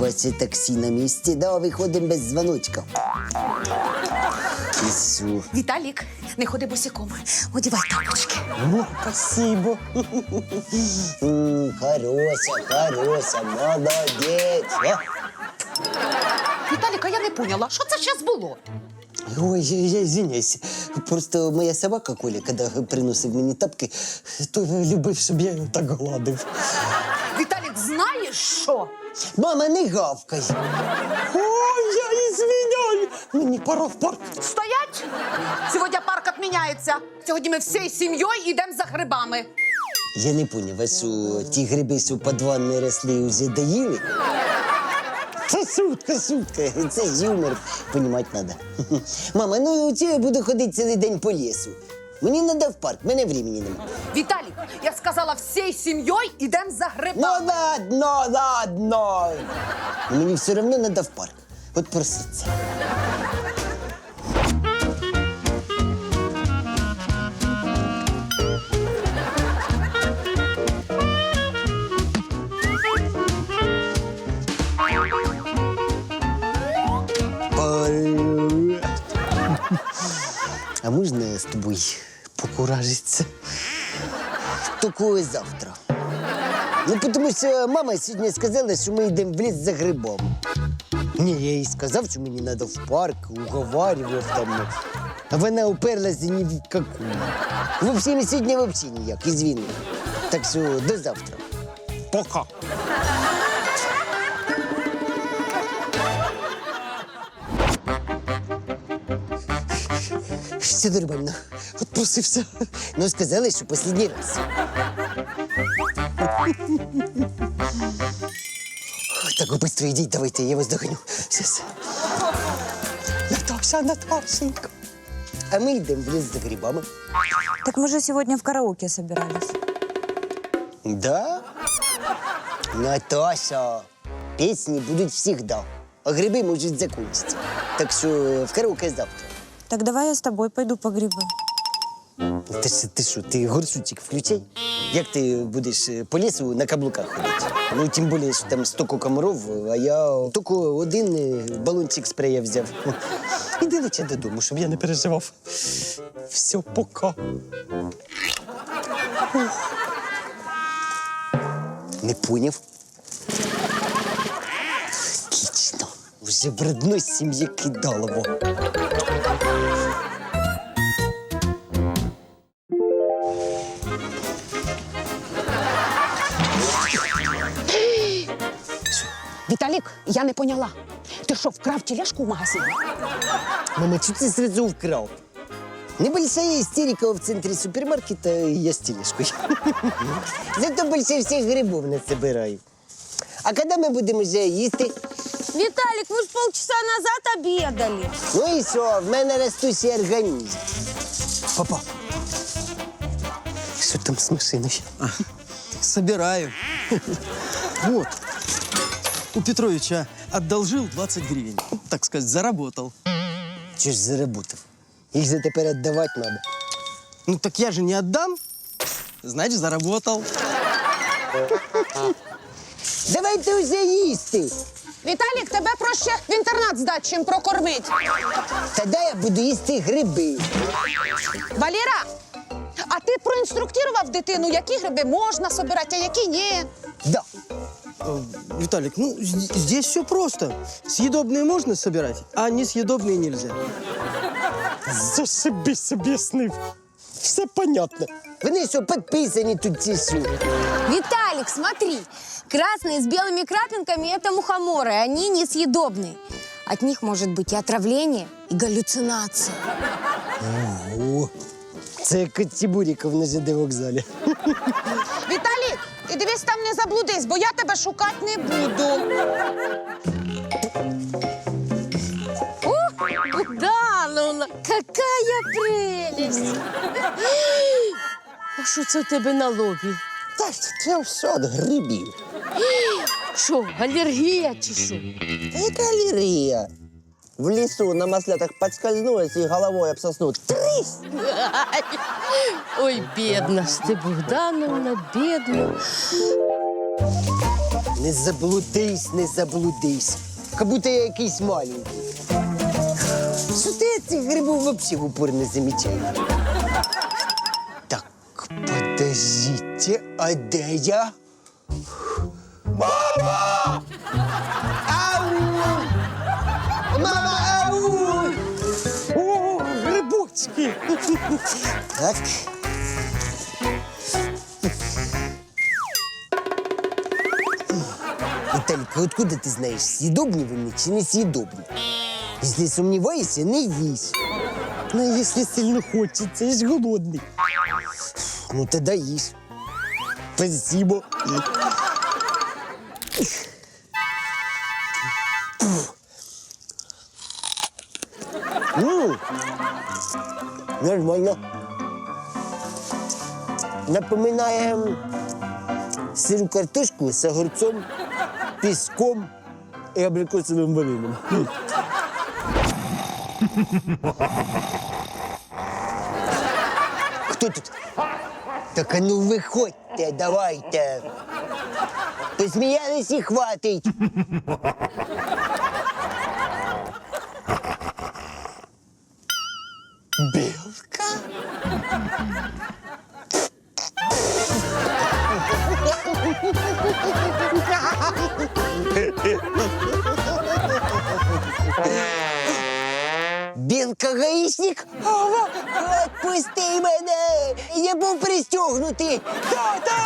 Ваше таксі на місці, да, виходимо без дзвоночка. Ісу. Віталік, не ходи босиком. Одівай тапочки. О, спасибо. М, Хороша, хороша, молодець. А? Віталік, я не поняла, що це зараз було? Ой, я, я извиняюсь. Просто моя собака Коля, коли приносив мені тапки, то любив, щоб я його так гладив. Віталік, знаєш що? Мама, не гавкай. Ой, я извиняю. Мені пора в парк. Стоять! Сьогодні парк відміняється. Сьогодні ми всією сім'єю йдемо за грибами. Я не поняв, а що ті гриби, що по два росли, вже доїли? Це шутка, шутка. Це юмор. Понімати треба. Мама, ну у я буду ходити цілий день по лісу. Мені треба в парк, в мене времени немає. Віталік, я сказала всією сім'єю йдемо за Ну грибами. ладно, ладно. Мені все одно треба в парк. От проситься. А можна з тобою покуражитися? Тільки завтра. Ну, тому що мама сьогодні сказала, що ми йдемо в ліс за грибом. Ні, я їй сказав, що мені треба в парк, уговарював там. А вона уперлася ні в какую. В общем, сьогодні взагалі ніяк, ізвіни. Так що до завтра. Пока. Все нормально. Отпросився. Ну, сказали, що останній раз. Так, быстро йдіть, давайте, я вас догоню. Сейчас. Наташа, Наташенька. А ми йдемо в ліс за грибами. Так мы же сегодня в караоке собирались. Да? Наташа, пісні будуть всегда, а гриби можуть закінчитися. Так що в караоке завтра. Так давай я с тобой пойду по грибы. Ти що, ти що, ти горсучик включай? Як ти будеш е, по лісу на каблуках ходити? Ну, тим більше, що там стільки комаров, а я тільки один е, балончик спрея взяв. Іди лише додому, щоб я не переживав. Все, пока. Не поняв? Вже в родной сім'ї кидалово. Віталік, я не поняла. Ти що, вкрав тележку в магазині? Мама, чуть ты сразу украл? Небольшая истерика в центре супермаркета, и я с тележкой. Зато больше всех грибов насобираю. А когда мы будем уже їсти? Виталик, мы же полчаса назад обедали. Ну і що, в мене ростущий організм. Папа, що там з машиною? Собираю. Вот. У Петровича одолжил 20 гривен. Так сказать, заработал. Що ж заработав? Їх же тепер віддавати треба. Ну так я же не отдам. Значит, заработал. Давайте вже їсти. Віталік, тебе проще в інтернат здати, чим прокормить. Тоді я буду їсти гриби. Валіра, а ти проінструктував дитину, які гриби можна собирати, а які ні. Да. Э, Виталик, ну з- здесь все просто. Съедобные можно собирать, а несъедобные нельзя. Зашибись об'яснив. Все понятно. Вони що, підписані тут ці що? Виталик, смотри, красные с белыми крапинками – это мухоморы, они несъедобные. От них может быть и отравление, и галлюцинации. О, це як от Тібуріков на ЖД вокзалі. Віталік, ти дивись там не заблудись, бо я тебе шукати не буду. Да, ну, какая прелесть! А що це у тебе на лобі? Та це все від грибів. Що, алергія чи що? Та яка алергія? В лісу на маслятах подскользнулась і головою об сосну. Трись! Ой, бідна ж ти, Богдановна, бідна. Не заблудись, не заблудись. Как будто я якийсь маленький. Що ти я цих грибів вообще в упор не замічаю? Так, подождите, а де я? Мама! Ау! Мама, ау! О, грибочки! Так. Виталик, откуда ты знаешь, съедобные вони чи не съедобные? Если сомневаешься, не ешь. Ну, если сильно хочется, я ж голодный. Ну тогда ешь. Спасибо. Нормально. Напоминає м, сиру картошку з огурцом, піском і абрикосовим вареном. М. Хто тут? Так а ну виходьте, давайте. Посміялись і хватить. Пристегнутий! Тата!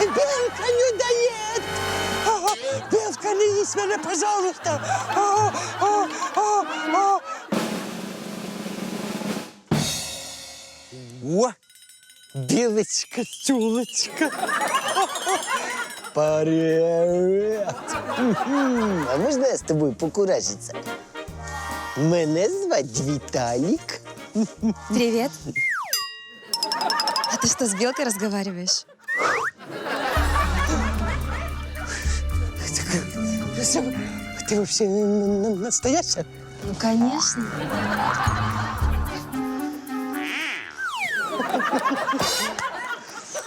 Белка людоед! Белка, не їсть мене, пожалуйста! О, о, о, о. О! Білочка, тюлочка! Привет! Мгм. А можна я з тобою покуражиться? Мене звать Віталік. Привет. А ты что, с белкой разговариваешь? Ти вообще н- н- настояща? Ну, конечно.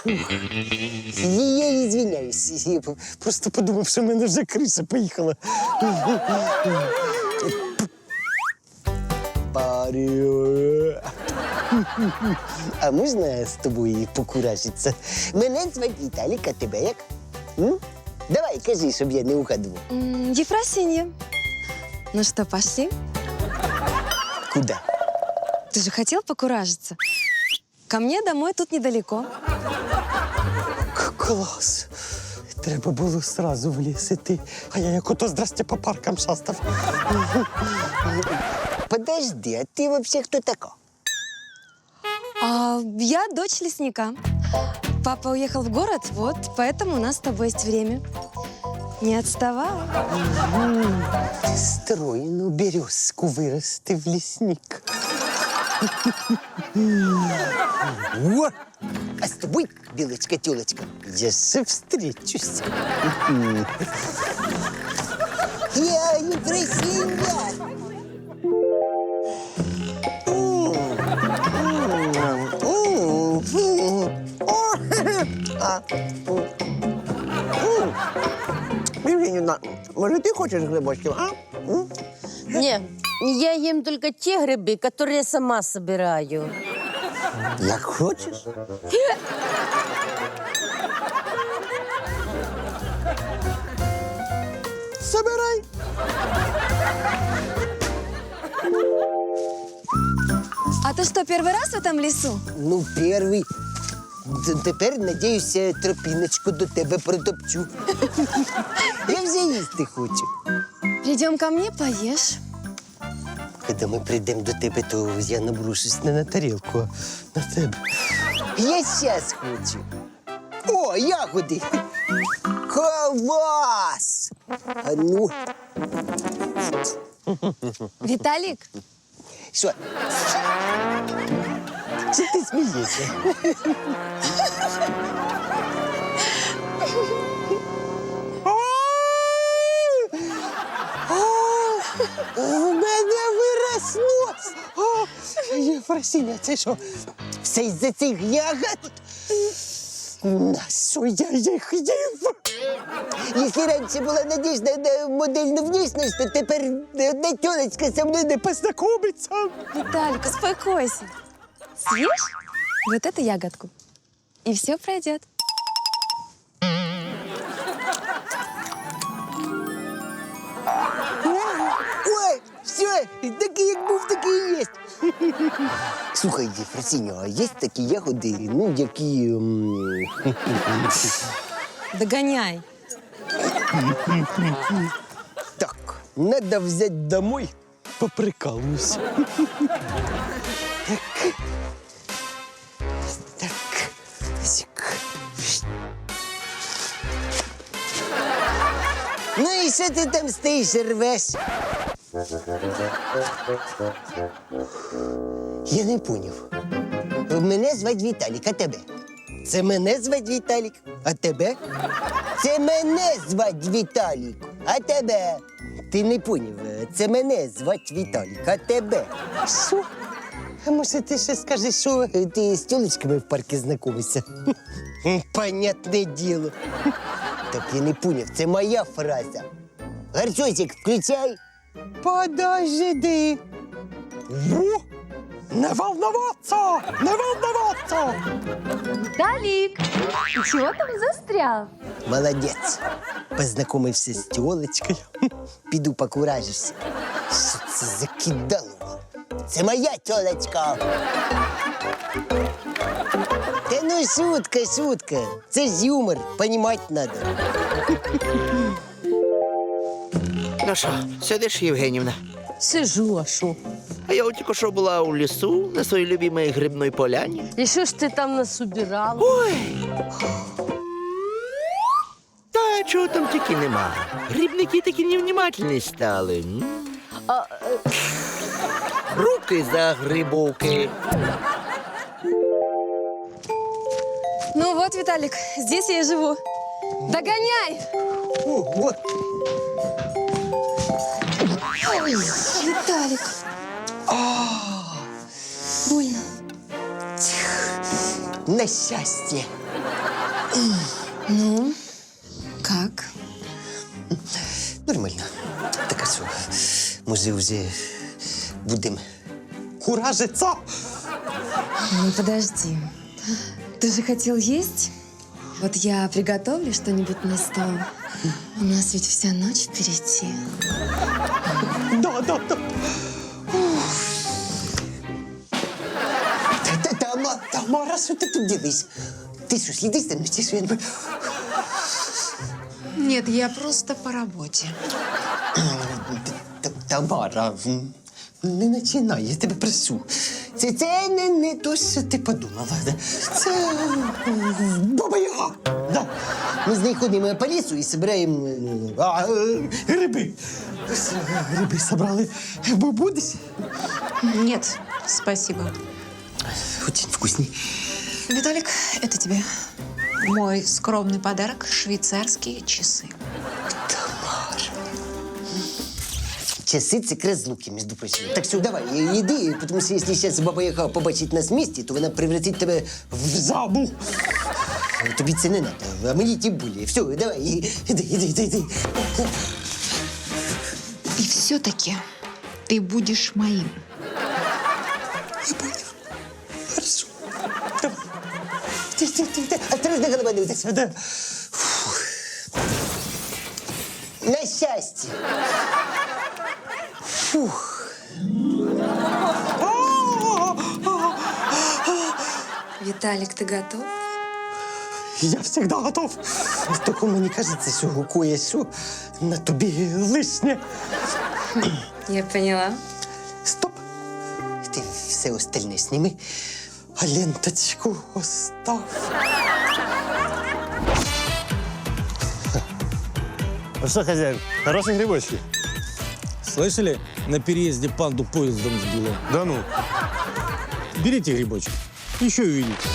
Я извиняюсь. Я просто подумав, що в мене вже криша поїхала. Привет. А можна я з тобою покуражиться? Мене звать Віталік, а тебе як? М? Давай, кажи, щоб я не угадував. М, Ефросинья. Ну что, пошли? Куда? Ты же хотел покуражиться. Ко мне домой тут недалеко. К- Клас. Треба було сразу в ліс іти. А я як ото здрасте по паркам шастав. Подожди, а ти вообще хто така? А, я дочь лесника. Папа уехал в город, вот, поэтому у нас с тобой есть время. Не отставай. Стройну березку вирости в лісник. О! А з тобою, білочка тюлочка, я ще встречусь. Я Ефросинья! Євгенівна, може ти хочеш грибочків, а? Не, я ем только те грибы, которые я сама собираю. Як хочеш. Собирай. А ты что, первый раз в этом лесу? Ну, перший. Тепер, надіюся, тропіночку до тебе протопчу. Я вже їсти хочу. Придем ко мне, поешь. Коли ми прийдемо до тебе, то я набрушусь не на тарілку, а на тебе. Я щас хочу. О, ягоди! Клас! А ну, Виталик, що? Чи ти смієшся? В мене вирос нос! Єфросиня, це що? Все із-за цих ягод? На я їх їв? Якщо раніше була надіжда на модельну внешність, то тепер одна тёлочка со мною не познакомиться. Виталик, успокойся. Съешь вот эту ягодку, и все пройдет. Ой, все, такий як був, такий і є. Слухай, Фросіньо, а є такі ягоди, ну, які. м, Догоняй. Так, надо взять домой. Поприкалуюсь. Так. Так. Що ти там стоїш і рвеш? Я не поняв. Мене звать Віталік, а тебе? Це мене звать Віталік, а тебе? Це мене звать Віталік, а тебе? Ти не поняв. Це мене звать Віталік, а тебе? Що? Може, ти ще скажеш, що ти з тілочками в парку знайомишся? Понятне діло. Так я не поняв, це моя фраза. Гарчосик, включай. Подожди. Во! Не волноваться! Не волноваться! Виталик, ты чего там застрял? Молодець. Познайомився з тілочкою. Піду покуражишся. Що це за кидало? Це моя тілочка. Та ну шутка, шутка. Це ж юмор, понімати надо. Ну що, сидиш, Євгенівна? Сижу, а що? А я от тільки що була у лісу на своїй любимій грибної поляні. І що ж ти там насобирала? Ой! Та чого там тільки нема. Грибники такі невнімательні стали. м? Руки за грибовки. Ну вот, Виталик, здесь я и живу. Догоняй! Ого. Виталик. Больно. На щастя. Как? Нормально. Так а що, може вже будемо Куражиться! Ну, подожди. Ты же хотел есть? Вот я приготовлю что-нибудь на стол. У нас ведь вся ночь впереди. Тамара, що ти тут дивись? Ти що, слідиш за мною, що я не? Нет, я просто по работе. Тамара, не починай, я тебе прошу. Це, це не, не то, що ти подумала. Це баба Яга. Да. Ми з нею ходимо по лісу і збираємо е, А, е, гриби. Гриби собрали. Бо будеш? Нет, спасибо. Очень вкусні. Виталик, это тебе. Мой скромный подарок – швейцарские часы. Часи це крес з луки, між прочим. Так що давай, е, іди, тому що якщо зараз баба Яга побачить нас в місті, то вона превратить тебе в Забу. Тобі це не треба, а мені тим більше. Все, давай, і- іди, іди, іди, іди. И все-таки ты будешь моим. Я понял. Хорошо. Давай. Ти, ти, ти, ти. Осторожно, голова не витащи. Да. На щастя. Фух. Виталик, ты готов? Я завжди готов. Тільки мені кажеться, що гукує що на тобі лишнє. Я поняла. Стоп. Ти все остальне сніми. А ленточку остав. Ну что, хозяин, хорошие грибочки? Слышали? На переезде панду поездом сбило. Да ну. Берите грибочки. Еще увидите.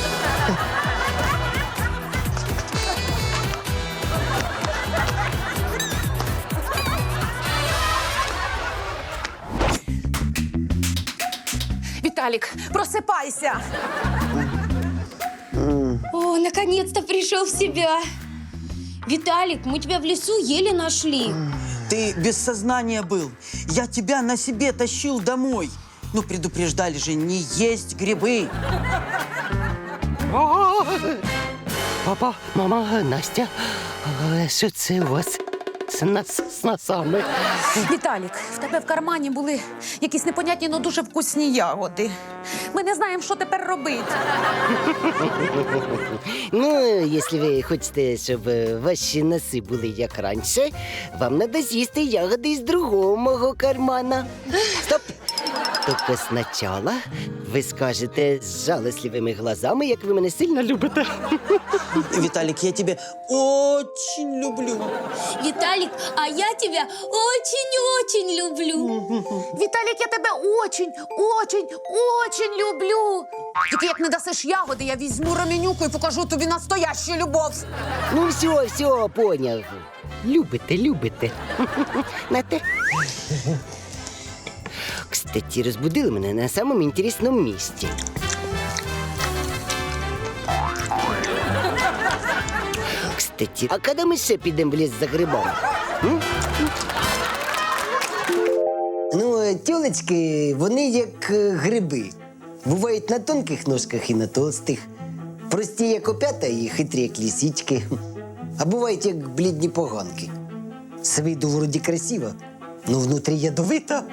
Виталик, просыпайся! Он наконец-то пришел в себя. Виталик, мы тебя в лесу еле нашли. Ты без сознания был. Я тебя на себе тащил домой. Ну, предупреждали же, не есть грибы. Папа, мама, Настя, е, що це у вас з, нас, з носами? Віталік, в тебе в кармані були якісь непонятні, але дуже вкусні ягоди. Ми не знаємо, що тепер робити. Ну, якщо ви хочете, щоб е, ваші носи були як раніше, вам треба з'їсти ягоди з другого мого кармана. Стоп! Тільки спочатку ви скажете з жалосливими глазами, як ви мене сильно любите. Виталик, я тебя очень люблю. Виталик, а я тебя очень-очень люблю. Віталік, я тебе очень, очень, очень люблю. Тільки як не дасиш ягоди, я візьму раменюку і покажу тобі настоящу любов. Ну, все, все, поняв. Любите, любите. Нате. Кстати, розбудили мене на самому інтересному місці. Кстати, а коли ми ще підемо в ліс за грибами? М? Ну, тілечки, вони як е, гриби. Бувають на тонких ножках і на толстих. Прості, як опята, і хитрі, як лісічки. А бувають як блідні поганки. З виду вроді красиво, но внутрі ядовита.